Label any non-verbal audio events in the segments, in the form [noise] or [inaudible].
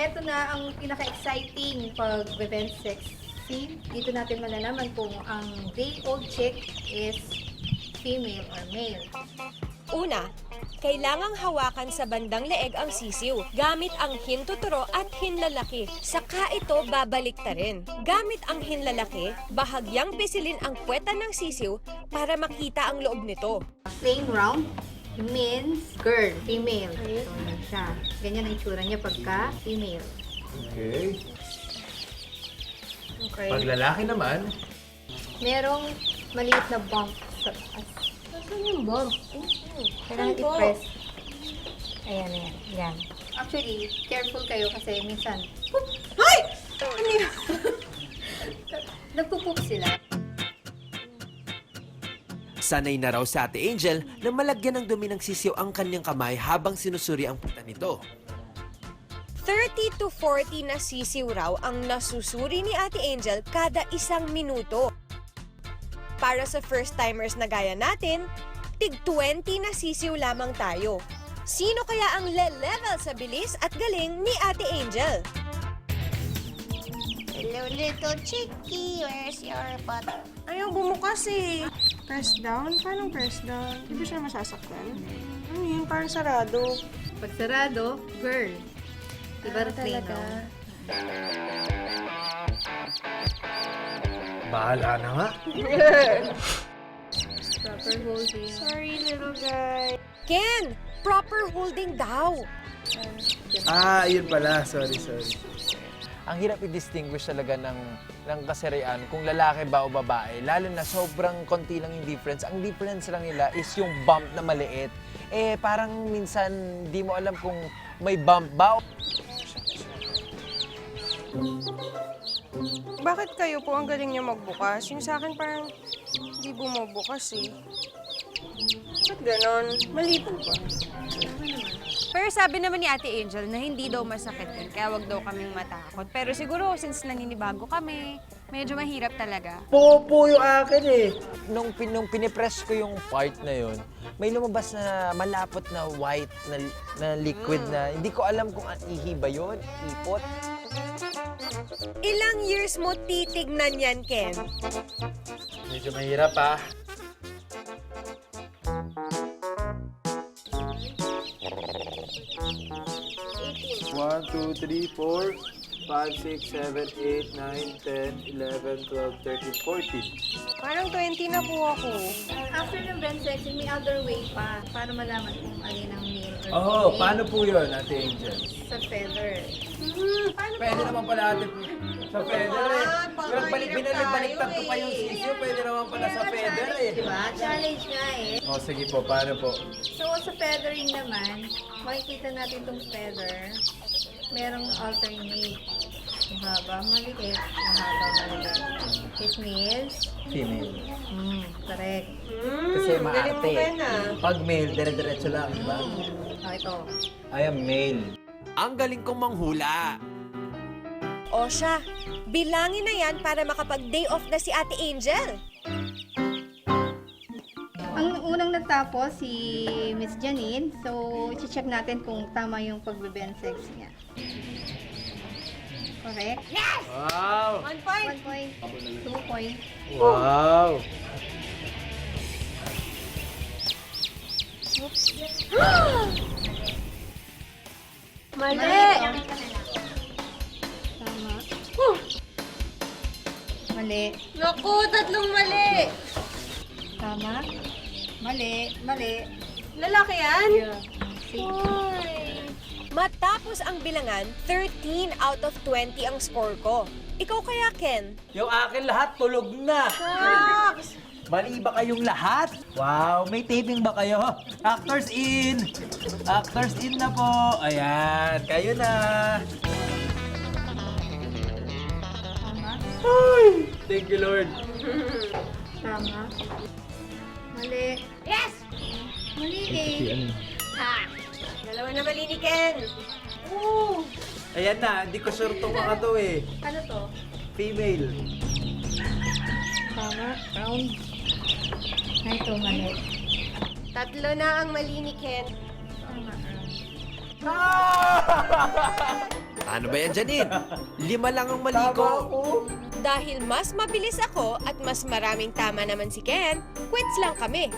eto na ang pinaka-exciting pag-event sex scene. Dito natin malalaman kung ang day-old chick is female or male. Una, kailangang hawakan sa bandang leeg ang sisiw gamit ang hintuturo at hinlalaki. Saka ito babalik ta rin. Gamit ang hinlalaki, bahagyang pisilin ang puweta ng sisiw para makita ang loob nito. Plain round means girl, female. So, yan siya. Ganyan ang itsura niya pagka female. Okay. Okay. Pag lalaki naman, Merong maliit na bump sa taas. Saan yung bomb? Kailangan Ano po? i-press. Ayan, ayan. Yan. Actually, careful kayo kasi minsan, Ay! Ano yun? [laughs] nagpupoop sila. Sanay na raw sa Ate Angel na malagyan ng dumi ng sisiw ang kanyang kamay habang sinusuri ang puta nito. 30 to 40 na sisiw raw ang nasusuri ni Ate Angel kada isang minuto. Para sa first-timers na gaya natin, tig 20 na sisiw lamang tayo. Sino kaya ang le-level sa bilis at galing ni Ate Angel? Hello, little chickie. Where's your butt? Ayaw bumukas eh. Press down? Paano press down? Di ba siya masasaktan? Ano yun? Parang sarado. Pag sarado, girl. Iba Ah, talaga. bahala na nga. Proper holding. Sorry, little guy. Ken, proper holding daw. Ah, yun pala. Sorry, sorry. ang hirap i-distinguish talaga ng, ng kasarian kung lalaki ba o babae. Lalo na sobrang konti lang yung difference. Ang difference lang nila is yung bump na maliit. Eh, parang minsan di mo alam kung may bump ba o Bakit kayo po ang galing niyo magbukas? Yung sa akin parang hindi bumubukas eh. Ba't ganon? Mali po ba? Pero sabi naman ni Ate Angel na hindi daw masakit yun, kaya wag daw kaming matakot. Pero siguro, since naninibago kami, medyo mahirap talaga. Popo yung akin eh. Nung, pin, nung pinipress ko yung part na yun, may lumabas na malapot na white na, na liquid na hindi ko alam kung ang ihi ba yun, ipot. Ilang years mo titignan yan, Ken? Medyo mahirap ah. One, two, three, four, five, six, seven, eight, nine, ten, eleven, twelve, thirteen, fourteen. Parang 20 na po ako. After ng event sex, may other way pa para malaman kung alin ang male or Oh, female. paano po yun, Ate Angel? Sa feather. Pwede naman pala ate sa feather eh. Pero balik, binalik-baliktad ko pa yung sisiyo, pwede naman pala sa feather eh. Diba? Challenge nga eh. Oh, sige po, paano po? So, sa feathering naman, makikita natin itong feather. Merong alternate. Mahaba, maliit. Mahaba, maliit. It means, Female. hmm, correct. Kasi maarte. Pag male, dire-diretso lang, di ba? Oh, ito. I am male. Ang galing kong manghula. O siya, bilangin na yan para makapag-day off na si Ate Angel. Ang unang nagtapos si Miss Janine. So, check natin kung tama yung pagbe-bend sex niya. Correct? Wow! One point. One point. Two point. Wow! [gasps] Mali! Tama. Mali. Naku, tatlong mali! Tama. Mali. Mali. Lalaki yan? Matapos ang bilangan, 13 out of 20 ang score ko. Ikaw kaya, Ken? Yung akin lahat tulog na. Mali ba kayong lahat? Wow, may taping ba kayo? Actors in! Actors in na po. Ayan, kayo na. Tama. Thank you, Lord. [laughs] Tama. Mali. Yes! Mali eh. Dalawa na mali ni Ken. Ayan na, hindi ko sure itong mga to eh. Ano to? Female. Tama. Round. Ay, ito mali. Tatlo na ang mali ni Ken. Tama. round. Ah! [laughs] Ano ba yan, Janine? Lima lang ang maligo. ako. Dahil mas mabilis ako at mas maraming tama naman si Ken, quits lang kami.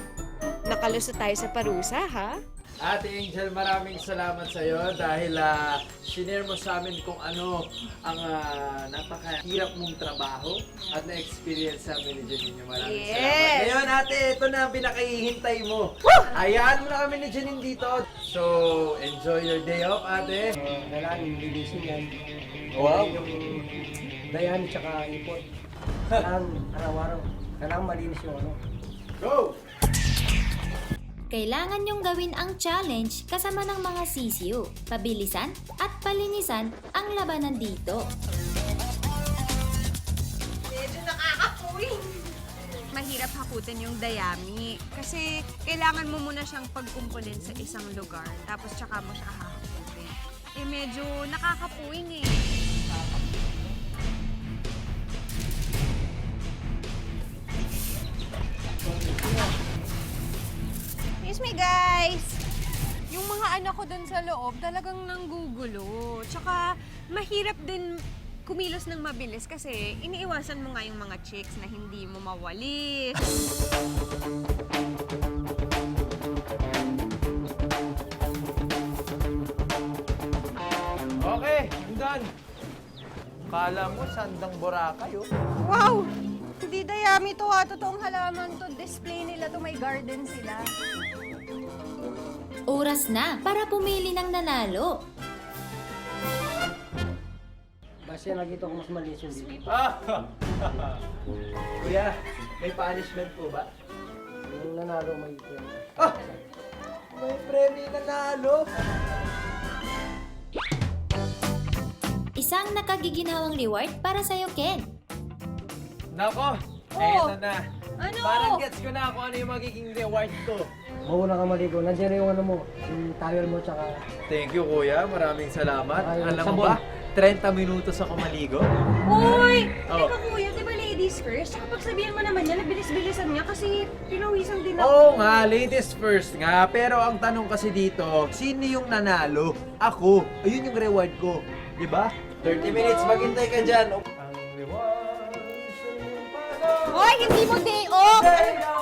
Nakalusot tayo sa parusa, ha? Ate Angel, maraming salamat sa iyo dahil uh, sinare mo sa amin kung ano ang ah, napakahirap mong trabaho at na-experience sa amin ni Janine. Maraming Yes! salamat. Ngayon ate, ito na ang pinakahihintay mo. Ayan mo na kami ni Janine dito. So, enjoy your day off ate. Kailangan linisin yan. Wow. Yung dayan tsaka ipot. Kailangan araw-araw. Kailangan malinis yung ano. Go! Kailangan niyong gawin ang challenge kasama ng mga sisiyo. Pabilisan at palinisan ang labanan dito. Medyo nakakapuwing. Mahirap hakutin yung dayami. Kasi kailangan mo muna siyang pagkumpulin sa isang lugar. Tapos tsaka mo siya hahakutin. Eh medyo nakakapuwing eh. Excuse me, guys. Yung mga anak ko dun sa loob talagang nanggugulo. Tsaka mahirap din kumilos ng mabilis kasi iniiwasan mo nga yung mga chicks na hindi mo mawali. Okay, I'm done. Kala mo, sandang Boracay, oh. Wow! Hindi dayami to ha. Totoong halaman to. Display nila to. May garden sila. Oras na para pumili ng nanalo. Basta nakita ko mas malinis yung dito. Ah! [laughs] Kuya, may punishment po ba? Yung nanalo may ito. Ah! May premyo na nalo! Isang nakagiginawang reward para sa'yo, Ken. Nako, eto na. Ano? Parang gets ko na kung ano yung magiging reward ko. Mauna ka maligo. Nandiyan na yung ano mo. Yung towel mo tsaka... Thank you, kuya. Maraming salamat. Ay, Alam mo sabon. ba, 30 minutos ako maligo. Uy! Oh. Teka kuya, di ba ladies first? Kapag sabihan mo naman yan, nabilis-bilisan niya kasi pinawisan din ako. Oo nga, ladies first nga. Pero ang tanong kasi dito, sino yung nanalo? Ako. Ayun yung reward ko. Di ba? 30 minutes, maghintay ka dyan. Ang reward Hoy, hindi mo day off! Day off!